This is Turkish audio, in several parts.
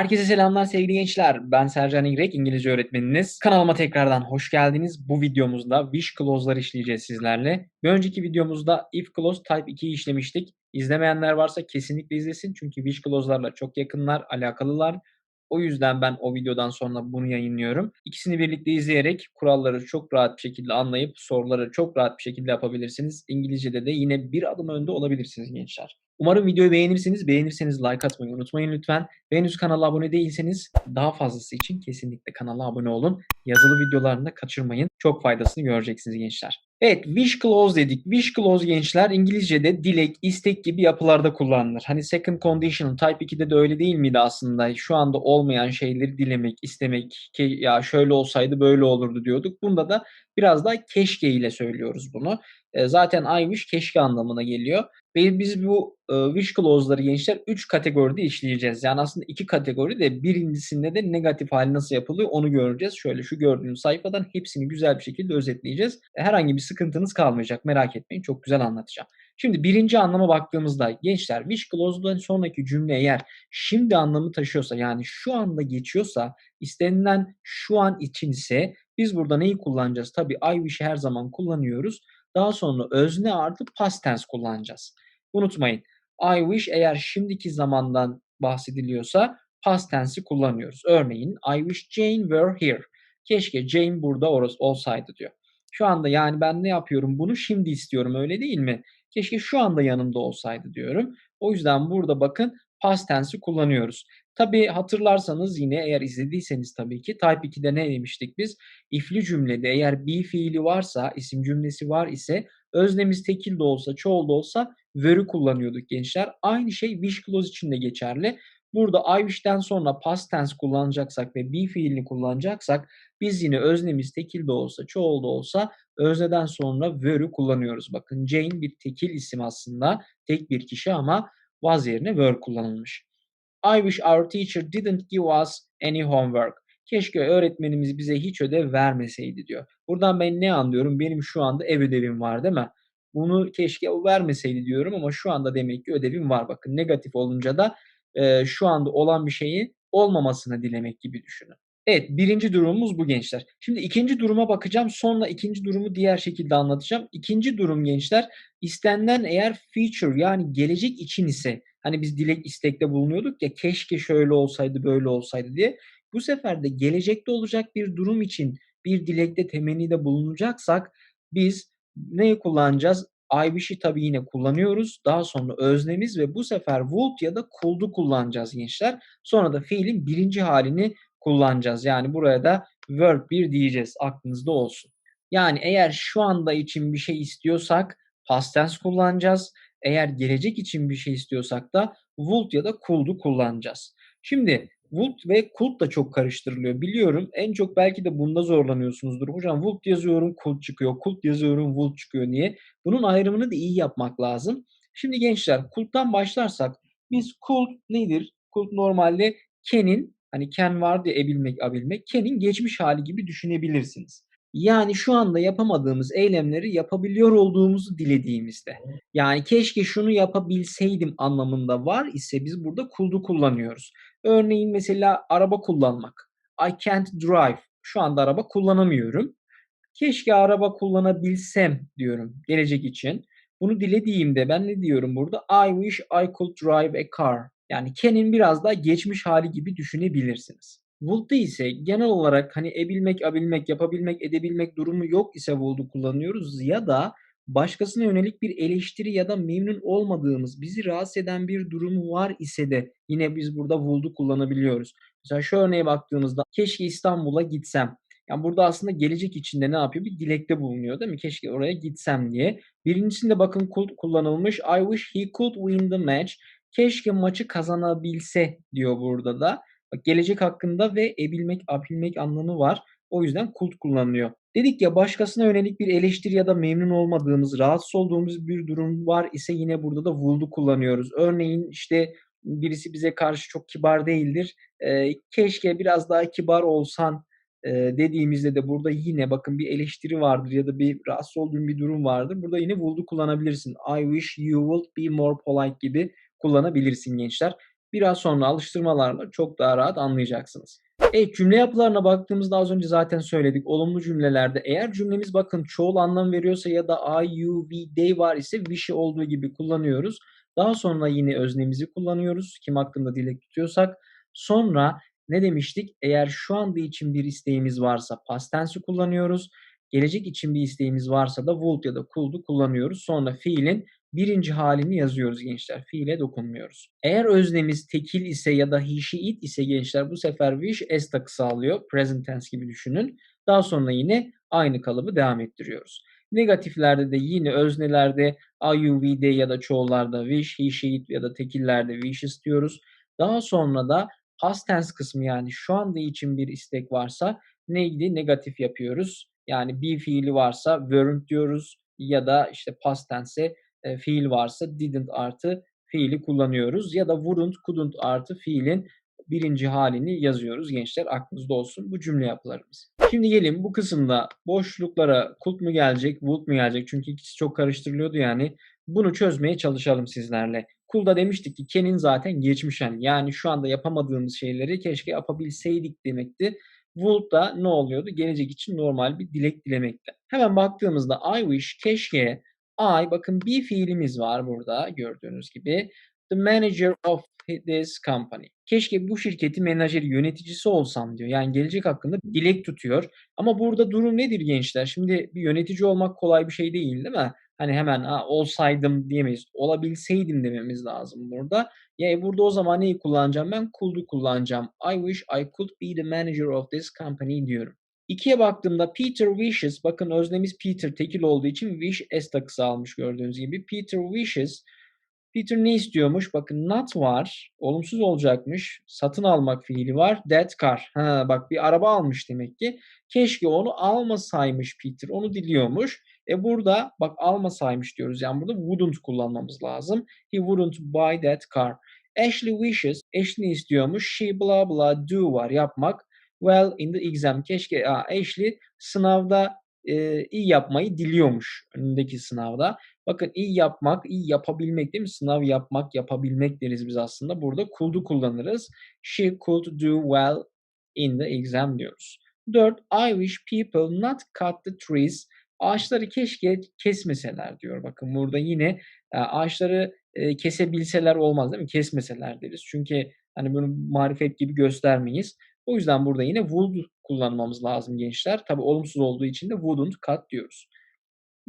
Herkese selamlar sevgili gençler. Ben Sercan İgrek, İngilizce öğretmeniniz. Kanalıma tekrardan hoş geldiniz. Bu videomuzda wish clause'lar işleyeceğiz sizlerle. Bir önceki videomuzda if clause type 2'yi işlemiştik. İzlemeyenler varsa kesinlikle izlesin. Çünkü wish clause'larla çok yakınlar, alakalılar. O yüzden ben o videodan sonra bunu yayınlıyorum. İkisini birlikte izleyerek kuralları çok rahat bir şekilde anlayıp soruları çok rahat bir şekilde yapabilirsiniz. İngilizce'de de yine bir adım önde olabilirsiniz gençler. Umarım videoyu beğenirsiniz. Beğenirseniz like atmayı unutmayın lütfen. Ve henüz kanala abone değilseniz daha fazlası için kesinlikle kanala abone olun. Yazılı videolarını da kaçırmayın. Çok faydasını göreceksiniz gençler. Evet wish clause dedik. Wish clause gençler İngilizce'de dilek, istek gibi yapılarda kullanılır. Hani second conditional type 2'de de öyle değil miydi aslında? Şu anda olmayan şeyleri dilemek, istemek ki ya şöyle olsaydı böyle olurdu diyorduk. Bunda da biraz daha keşke ile söylüyoruz bunu. E, zaten I wish keşke anlamına geliyor. Ve biz bu e, wish clause'ları gençler 3 kategoride işleyeceğiz. Yani aslında 2 kategori de birincisinde de negatif hali nasıl yapılıyor onu göreceğiz. Şöyle şu gördüğünüz sayfadan hepsini güzel bir şekilde özetleyeceğiz. Herhangi bir sıkıntınız kalmayacak merak etmeyin çok güzel anlatacağım. Şimdi birinci anlama baktığımızda gençler wish clause'dan sonraki cümle eğer şimdi anlamı taşıyorsa yani şu anda geçiyorsa istenilen şu an için ise biz burada neyi kullanacağız? Tabii I wish'i her zaman kullanıyoruz. Daha sonra özne artı past tense kullanacağız. Unutmayın. I wish eğer şimdiki zamandan bahsediliyorsa past tense'i kullanıyoruz. Örneğin I wish Jane were here. Keşke Jane burada olsaydı diyor. Şu anda yani ben ne yapıyorum? Bunu şimdi istiyorum öyle değil mi? Keşke şu anda yanımda olsaydı diyorum. O yüzden burada bakın past tense'i kullanıyoruz. Tabi hatırlarsanız yine eğer izlediyseniz tabii ki Type 2'de ne demiştik biz? If'li cümlede eğer be fiili varsa, isim cümlesi var ise öznemiz tekil de olsa, çoğul da olsa veru kullanıyorduk gençler. Aynı şey wish clause için de geçerli. Burada I wish'ten sonra past tense kullanacaksak ve be fiilini kullanacaksak biz yine öznemiz tekil de olsa, çoğul da olsa özneden sonra veru kullanıyoruz. Bakın Jane bir tekil isim aslında. Tek bir kişi ama was yerine were kullanılmış. I wish our teacher didn't give us any homework. Keşke öğretmenimiz bize hiç ödev vermeseydi diyor. Buradan ben ne anlıyorum? Benim şu anda ev ödevim var değil mi? Bunu keşke o vermeseydi diyorum ama şu anda demek ki ödevim var. Bakın negatif olunca da e, şu anda olan bir şeyin olmamasını dilemek gibi düşünün. Evet birinci durumumuz bu gençler. Şimdi ikinci duruma bakacağım. Sonra ikinci durumu diğer şekilde anlatacağım. İkinci durum gençler istenilen eğer future yani gelecek için ise hani biz dilek istekte bulunuyorduk ya keşke şöyle olsaydı böyle olsaydı diye. Bu sefer de gelecekte olacak bir durum için bir dilekte temennide bulunacaksak biz neyi kullanacağız? I wish'i tabii yine kullanıyoruz. Daha sonra öznemiz ve bu sefer would ya da could'u kullanacağız gençler. Sonra da fiilin birinci halini kullanacağız. Yani buraya da verb 1 diyeceğiz. Aklınızda olsun. Yani eğer şu anda için bir şey istiyorsak past tense kullanacağız. Eğer gelecek için bir şey istiyorsak da would ya da could'u kullanacağız. Şimdi would ve could da çok karıştırılıyor. Biliyorum en çok belki de bunda zorlanıyorsunuzdur. Hocam would yazıyorum could çıkıyor. Could yazıyorum would çıkıyor. Niye? Bunun ayrımını da iyi yapmak lazım. Şimdi gençler could'dan başlarsak biz could nedir? Could normalde can'in hani can vardı ya ebilmek, abilmek. Can'in geçmiş hali gibi düşünebilirsiniz. Yani şu anda yapamadığımız eylemleri yapabiliyor olduğumuzu dilediğimizde. Yani keşke şunu yapabilseydim anlamında var ise biz burada could'u kullanıyoruz. Örneğin mesela araba kullanmak. I can't drive. Şu anda araba kullanamıyorum. Keşke araba kullanabilsem diyorum gelecek için. Bunu dilediğimde ben ne diyorum burada? I wish I could drive a car. Yani can'in biraz daha geçmiş hali gibi düşünebilirsiniz. Would'da ise genel olarak hani ebilmek, abilmek, yapabilmek, edebilmek durumu yok ise would'u kullanıyoruz ya da başkasına yönelik bir eleştiri ya da memnun olmadığımız, bizi rahatsız eden bir durumu var ise de yine biz burada would'u kullanabiliyoruz. Mesela şu örneğe baktığımızda keşke İstanbul'a gitsem. Yani burada aslında gelecek içinde ne yapıyor? Bir dilekte bulunuyor değil mi? Keşke oraya gitsem diye. Birincisinde bakın could kullanılmış. I wish he could win the match. Keşke maçı kazanabilse diyor burada da. Bak gelecek hakkında ve ebilmek, abilmek anlamı var. O yüzden kult kullanılıyor. Dedik ya başkasına yönelik bir eleştiri ya da memnun olmadığımız, rahatsız olduğumuz bir durum var ise yine burada da would'u kullanıyoruz. Örneğin işte birisi bize karşı çok kibar değildir. E, keşke biraz daha kibar olsan e, dediğimizde de burada yine bakın bir eleştiri vardır ya da bir rahatsız olduğun bir durum vardır. Burada yine would'u kullanabilirsin. I wish you would be more polite gibi kullanabilirsin gençler. Biraz sonra alıştırmalarla çok daha rahat anlayacaksınız. Evet cümle yapılarına baktığımızda az önce zaten söyledik. Olumlu cümlelerde eğer cümlemiz bakın çoğul anlam veriyorsa ya da I, you, we, they var ise wish'i olduğu gibi kullanıyoruz. Daha sonra yine öznemizi kullanıyoruz. Kim hakkında dilek tutuyorsak. Sonra ne demiştik? Eğer şu anda için bir isteğimiz varsa past tense'i kullanıyoruz. Gelecek için bir isteğimiz varsa da would ya da could'u kullanıyoruz. Sonra fiilin birinci halini yazıyoruz gençler. Fiile dokunmuyoruz. Eğer öznemiz tekil ise ya da he, she, it ise gençler bu sefer wish s takısı alıyor. Present tense gibi düşünün. Daha sonra yine aynı kalıbı devam ettiriyoruz. Negatiflerde de yine öznelerde I, you, we, they ya da çoğullarda wish, he, she, it ya da tekillerde wish istiyoruz. Daha sonra da past tense kısmı yani şu anda için bir istek varsa neydi? Negatif yapıyoruz. Yani be fiili varsa weren't diyoruz ya da işte past tense e, fiil varsa didn't artı fiili kullanıyoruz ya da wouldn't, couldn't artı fiilin birinci halini yazıyoruz gençler aklınızda olsun bu cümle yapılarımız. Şimdi gelin bu kısımda boşluklara could mu gelecek, would mu gelecek çünkü ikisi çok karıştırılıyordu yani. Bunu çözmeye çalışalım sizlerle. Cool'da demiştik ki Ken'in zaten geçmişen yani şu anda yapamadığımız şeyleri keşke yapabilseydik demekti. Would da ne oluyordu? Gelecek için normal bir dilek dilemekte. Hemen baktığımızda I wish, keşke, I bakın bir fiilimiz var burada gördüğünüz gibi. The manager of this company. Keşke bu şirketin menajeri, yöneticisi olsam diyor. Yani gelecek hakkında dilek tutuyor. Ama burada durum nedir gençler? Şimdi bir yönetici olmak kolay bir şey değil değil mi? Hani hemen ha, olsaydım diyemeyiz. Olabilseydim dememiz lazım burada. Ya burada o zaman neyi kullanacağım ben? Could'u kullanacağım. I wish I could be the manager of this company diyorum. İkiye baktığımda Peter wishes, bakın öznemiz Peter tekil olduğu için wish s takısı almış gördüğünüz gibi. Peter wishes, Peter ne istiyormuş? Bakın not var, olumsuz olacakmış. Satın almak fiili var. That car. Ha, bak bir araba almış demek ki. Keşke onu almasaymış Peter. Onu diliyormuş. E burada bak almasaymış diyoruz. Yani burada wouldn't kullanmamız lazım. He wouldn't buy that car. Ashley wishes. Ashley istiyormuş. She blah blah do var yapmak. Well in the exam. Keşke aa, Ashley sınavda e, iyi yapmayı diliyormuş önündeki sınavda. Bakın iyi yapmak, iyi yapabilmek değil mi? Sınav yapmak, yapabilmek deriz biz aslında. Burada could'u kullanırız. She could do well in the exam diyoruz. 4. I wish people not cut the trees. Ağaçları keşke kesmeseler diyor. Bakın burada yine ağaçları e, kesebilseler olmaz değil mi? Kesmeseler deriz. Çünkü hani bunu marifet gibi göstermeyiz. O yüzden burada yine would kullanmamız lazım gençler. Tabi olumsuz olduğu için de wouldn't cut diyoruz.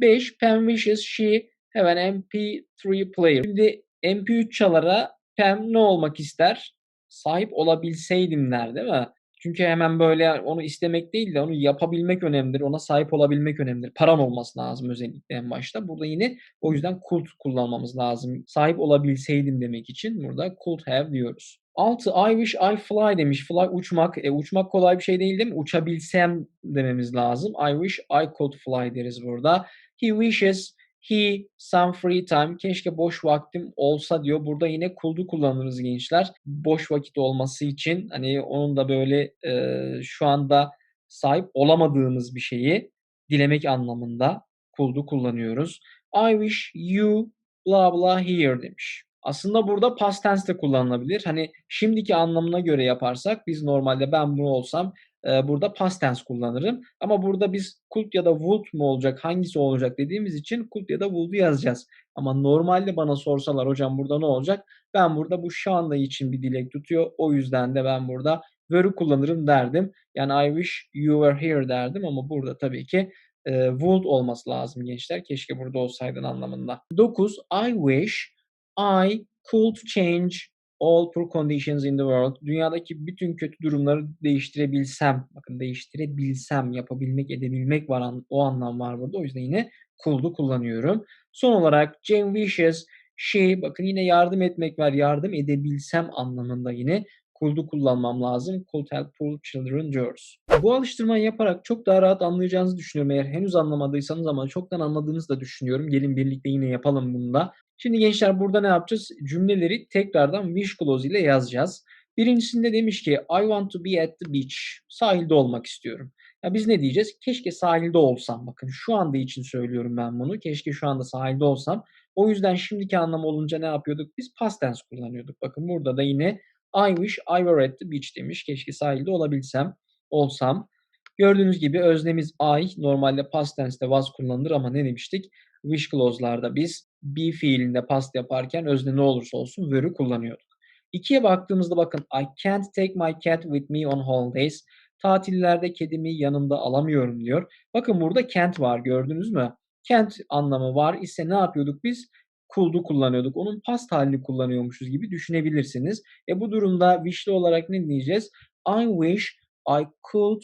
5. Pam wishes she have an MP3 player. Şimdi MP3 çalara Pam ne olmak ister? Sahip olabilseydim der değil mi? Çünkü hemen böyle onu istemek değil de onu yapabilmek önemlidir. Ona sahip olabilmek önemlidir. Paran olması lazım özellikle en başta. Burada yine o yüzden could kullanmamız lazım. Sahip olabilseydim demek için burada could have diyoruz. 6. I wish I fly demiş. Fly uçmak. E, uçmak kolay bir şey değil değil mi? Uçabilsem dememiz lazım. I wish I could fly deriz burada. He wishes he some free time. Keşke boş vaktim olsa diyor. Burada yine could'u kullanırız gençler. Boş vakit olması için hani onun da böyle e, şu anda sahip olamadığımız bir şeyi dilemek anlamında could'u kullanıyoruz. I wish you blah blah here demiş. Aslında burada past tense de kullanılabilir. Hani şimdiki anlamına göre yaparsak biz normalde ben bunu olsam e, burada past tense kullanırım. Ama burada biz could ya da would mu olacak hangisi olacak dediğimiz için could ya da would'u yazacağız. Ama normalde bana sorsalar hocam burada ne olacak? Ben burada bu şu anda için bir dilek tutuyor. O yüzden de ben burada were'ü kullanırım derdim. Yani I wish you were here derdim ama burada tabii ki e, would olması lazım gençler. Keşke burada olsaydın anlamında. 9. I wish I could change all poor conditions in the world. Dünyadaki bütün kötü durumları değiştirebilsem, bakın değiştirebilsem, yapabilmek, edebilmek var o anlam var burada. O yüzden yine could'u kullanıyorum. Son olarak Jane wishes she, bakın yine yardım etmek var, yardım edebilsem anlamında yine could'u kullanmam lazım. Could help poor children diyoruz. Bu alıştırmayı yaparak çok daha rahat anlayacağınızı düşünüyorum. Eğer henüz anlamadıysanız ama çoktan anladığınızı da düşünüyorum. Gelin birlikte yine yapalım bunu da. Şimdi gençler burada ne yapacağız? Cümleleri tekrardan wish clause ile yazacağız. Birincisinde demiş ki I want to be at the beach. Sahilde olmak istiyorum. Ya biz ne diyeceğiz? Keşke sahilde olsam. Bakın şu anda için söylüyorum ben bunu. Keşke şu anda sahilde olsam. O yüzden şimdiki anlamı olunca ne yapıyorduk? Biz past tense kullanıyorduk. Bakın burada da yine I wish I were at the beach demiş. Keşke sahilde olabilsem, olsam. Gördüğünüz gibi öznemiz I normalde past tense'te was kullanılır ama ne demiştik? Wish clause'larda biz be fiilinde past yaparken özne ne olursa olsun were'ü kullanıyorduk. İkiye baktığımızda bakın I can't take my cat with me on holidays. Tatillerde kedimi yanımda alamıyorum diyor. Bakın burada can't var gördünüz mü? Can't anlamı var ise ne yapıyorduk biz? Could'u kullanıyorduk. Onun past halini kullanıyormuşuz gibi düşünebilirsiniz. E bu durumda wish'li olarak ne diyeceğiz? I wish I could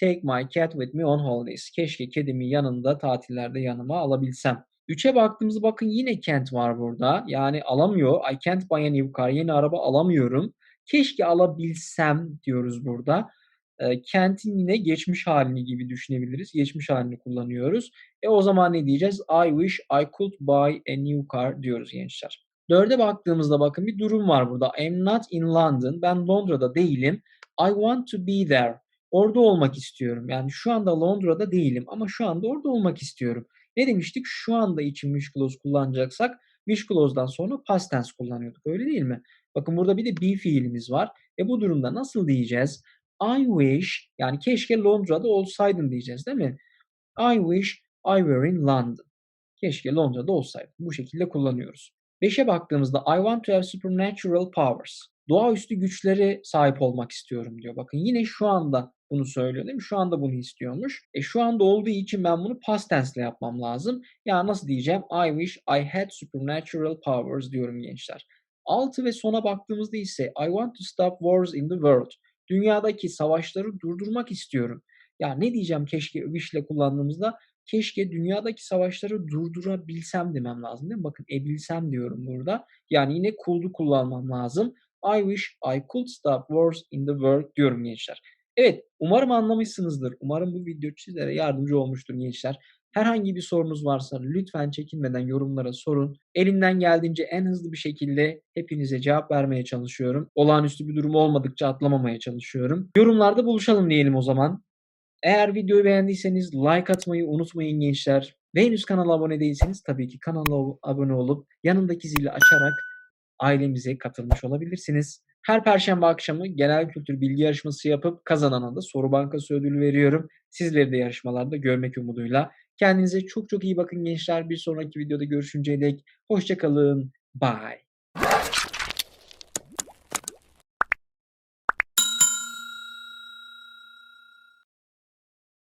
take my cat with me on holidays. Keşke kedimi yanında tatillerde yanıma alabilsem. 3'e baktığımızda bakın yine can't var burada. Yani alamıyor. I can't buy a new car. Yeni araba alamıyorum. Keşke alabilsem diyoruz burada. Can'tin yine geçmiş halini gibi düşünebiliriz. Geçmiş halini kullanıyoruz. E o zaman ne diyeceğiz? I wish I could buy a new car diyoruz gençler. Dörde baktığımızda bakın bir durum var burada. I'm not in London. Ben Londra'da değilim. I want to be there. Orada olmak istiyorum. Yani şu anda Londra'da değilim ama şu anda orada olmak istiyorum. Ne demiştik? Şu anda için wish clause kullanacaksak wish clause'dan sonra past tense kullanıyorduk. Öyle değil mi? Bakın burada bir de be fiilimiz var. E bu durumda nasıl diyeceğiz? I wish yani keşke Londra'da olsaydın diyeceğiz değil mi? I wish I were in London. Keşke Londra'da olsaydım. Bu şekilde kullanıyoruz. 5'e baktığımızda I want to have supernatural powers. Doğaüstü güçlere sahip olmak istiyorum diyor. Bakın yine şu anda bunu söylüyor değil mi? Şu anda bunu istiyormuş. E şu anda olduğu için ben bunu past tense ile yapmam lazım. Ya nasıl diyeceğim? I wish I had supernatural powers diyorum gençler. 6 ve sona baktığımızda ise I want to stop wars in the world. Dünyadaki savaşları durdurmak istiyorum. Ya ne diyeceğim keşke wish ile kullandığımızda? Keşke dünyadaki savaşları durdurabilsem demem lazım değil mi? Bakın ebilsem diyorum burada. Yani yine could'u kullanmam lazım. I wish I could stop wars in the world diyorum gençler. Evet, umarım anlamışsınızdır. Umarım bu video sizlere yardımcı olmuştur gençler. Herhangi bir sorunuz varsa lütfen çekinmeden yorumlara sorun. Elimden geldiğince en hızlı bir şekilde hepinize cevap vermeye çalışıyorum. Olağanüstü bir durum olmadıkça atlamamaya çalışıyorum. Yorumlarda buluşalım diyelim o zaman. Eğer videoyu beğendiyseniz like atmayı unutmayın gençler. Ve henüz kanala abone değilseniz tabii ki kanala abone olup yanındaki zili açarak ailemize katılmış olabilirsiniz. Her perşembe akşamı genel kültür bilgi yarışması yapıp kazanana da soru bankası ödülü veriyorum. Sizleri de yarışmalarda görmek umuduyla. Kendinize çok çok iyi bakın gençler. Bir sonraki videoda görüşünceye dek hoşçakalın. Bye.